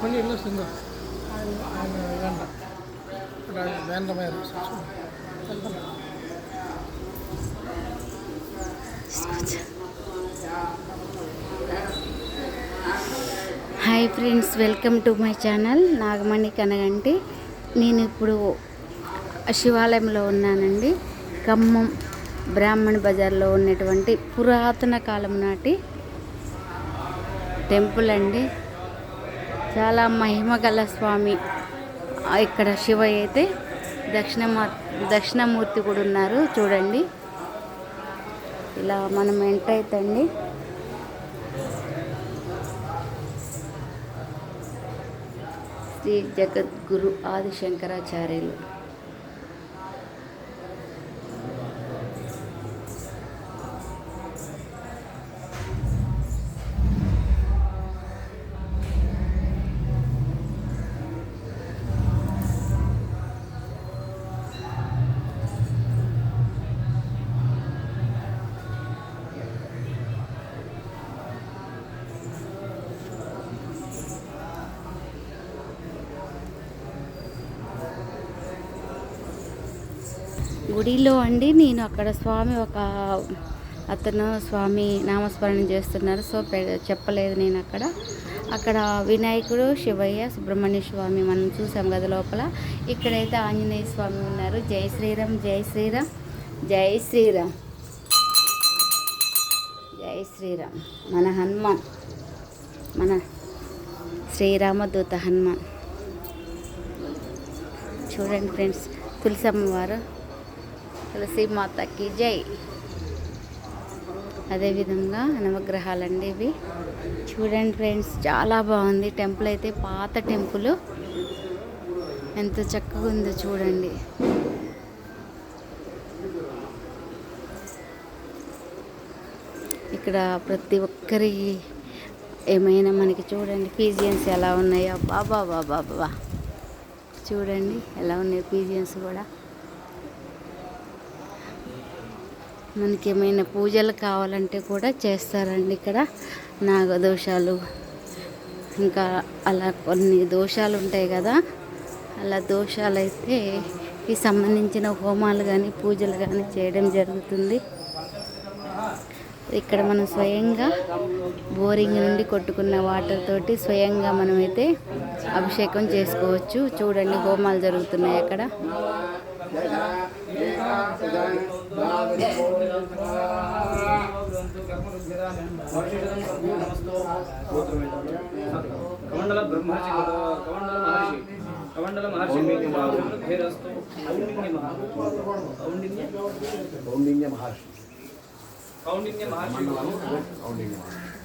మళ్ళీ ఇల్లు ఆయన ఇదంట hi friends welcome to my channel Nagamani Kanaganti నేను ఇప్పుడు శివాలయంలో ఉన్నానండి. ఖమ్మం బ్రాహ్మణ బజార్లో ఉన్నటువంటి పురాతన కాలం నాటి టెంపుల్ అండి. చాలా మహిమ గల స్వామి. ఇక్కడ శివయ్య అయితే దక్షిణమా దక్షిణమూర్తి కూడా ఉన్నారు. చూడండి. ఇలా మనం ఎంటర్ అవుతండి శ్రీ జగద్గురు ఆదిశంకరాచార్యులు. గుడిలో అండి నేను అక్కడ స్వామి ఒక అతను స్వామి నామస్మరణ చేస్తున్నారు. సో చెప్పలేదు నేను అక్కడ. అక్కడ వినాయకుడు శివయ్య సుబ్రహ్మణ్య స్వామి మనం చూసాం కదా లోపల. ఇక్కడైతే ఆంజనేయ స్వామి ఉన్నారు. జై శ్రీరామ్ జై శ్రీరామ్ జై శ్రీరామ్. జై శ్రీరామ్. మన హనుమాన్. మన శ్రీరామదూత హనుమాన్. చూడండి ఫ్రెండ్స్ తులసమ్మవారు తులసి మాతకి జై. అదేవిధంగా నవగ్రహాలండి ఇవి. చూడండి ఫ్రెండ్స్ చాలా బాగుంది. టెంపుల్ అయితే పాత టెంపుల్. ఎంత చక్కగా ఉందో చూడండి. ఇక్కడ ప్రతి ఒక్కరి ఏమైనా మనకి చూడండి పీజియన్స్ ఎలా ఉన్నాయో. బాబా బాబా బాబా చూడండి ఎలా ఉన్నాయి పీజియన్స్ కూడా. మనకి ఏమైనా పూజలు కావాలంటే కూడా చేస్తారండి ఇక్కడ. నాగదోషాలు. ఇంకా అలా కొన్ని దోషాలు ఉంటాయి కదా. అలా దోషాలు అయితే ఈ సంబంధించిన హోమాలు కానీ పూజలు కానీ చేయడం జరుగుతుంది. ఇక్కడ మనం స్వయంగా బోరింగ్ నుండి కొట్టుకున్న వాటర్ తోటి స్వయంగా మనమైతే అభిషేకం చేసుకోవచ్చు. చూడండి హోమాలు జరుగుతున్నాయి అక్కడ. కమండల బ్రహ్మర్షి కమండల మహర్షి. కమండల మహర్షి కౌండిన్య మహర్షి. కౌండిన్య మహర్షి.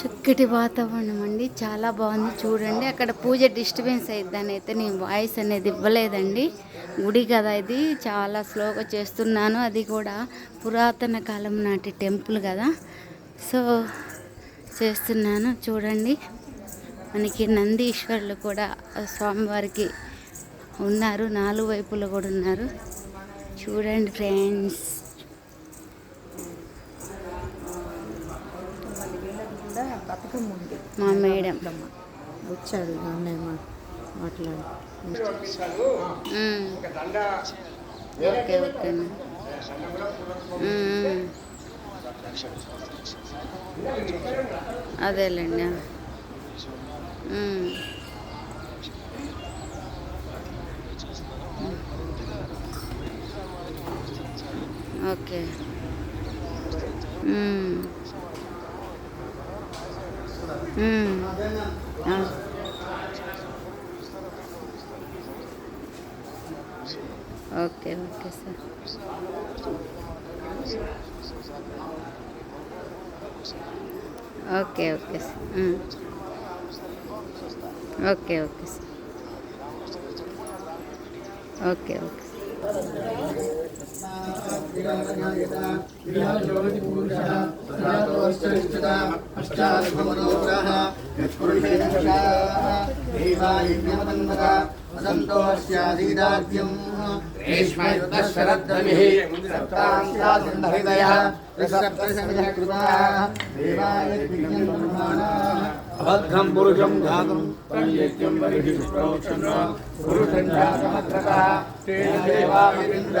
చక్కటి వాతావరణం అండి. చాలా బాగుంది. చూడండి అక్కడ పూజ డిస్టర్బెన్స్ అయిద్దని అయితే నేను వాయిస్ అనేది ఇవ్వలేదండి. గుడి కదా ఇది. చాలా స్లోగా చేస్తున్నాను. అది కూడా పురాతన కాలం నాటి టెంపుల్ కదా. సో చేస్తున్నాను. చూడండి మనకి నందీశ్వరులు కూడా స్వామివారికి ఉన్నారు. నాలుగు వైపులు కూడా ఉన్నారు. చూడండి ఫ్రెండ్స్ కూడా బతుకమ్మ ఉంది. మా మేడం. వచ్చాడు అన్నయ్య మాట్లాడు. Okay okay. అదేలేండి. మ్మ్. Okay okay sir. Okay okay sir. Okay okay sir. Okay okay sir. अष्टनिष्ठता पश्चाद्भवनोग्रः यत्पुरुषेण देवायज्ञमतङ्गता असन्तोष्याधीदाद्यम् रेश्मयुतशरद्रमिः सप्तान्तासन्धहृदयः सप्तसमिधः कृताः देवायज्ञम् ब्रह्माणाः अभद्रं पुरुषं घातुं प्रयज्ञं बलिः प्रवक्षं पुरुषं जातमत्रतः तेन देवामिन्द्र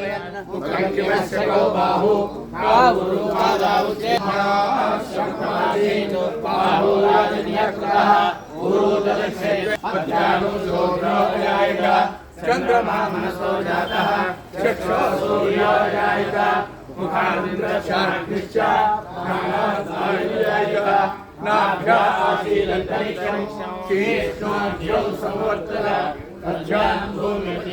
चंद्रमा बाहु जाता कादावुचे मनाशक्तादीनु बाहु राजनियक्रः गुरुदलक्षे अध्यानु शोभ्रोजायिका चन्द्रमा नाभ्या आशीलन्तरिक्षं शीर्ष्णोऽध्यौ संवर्तत अध्यान् भूमिः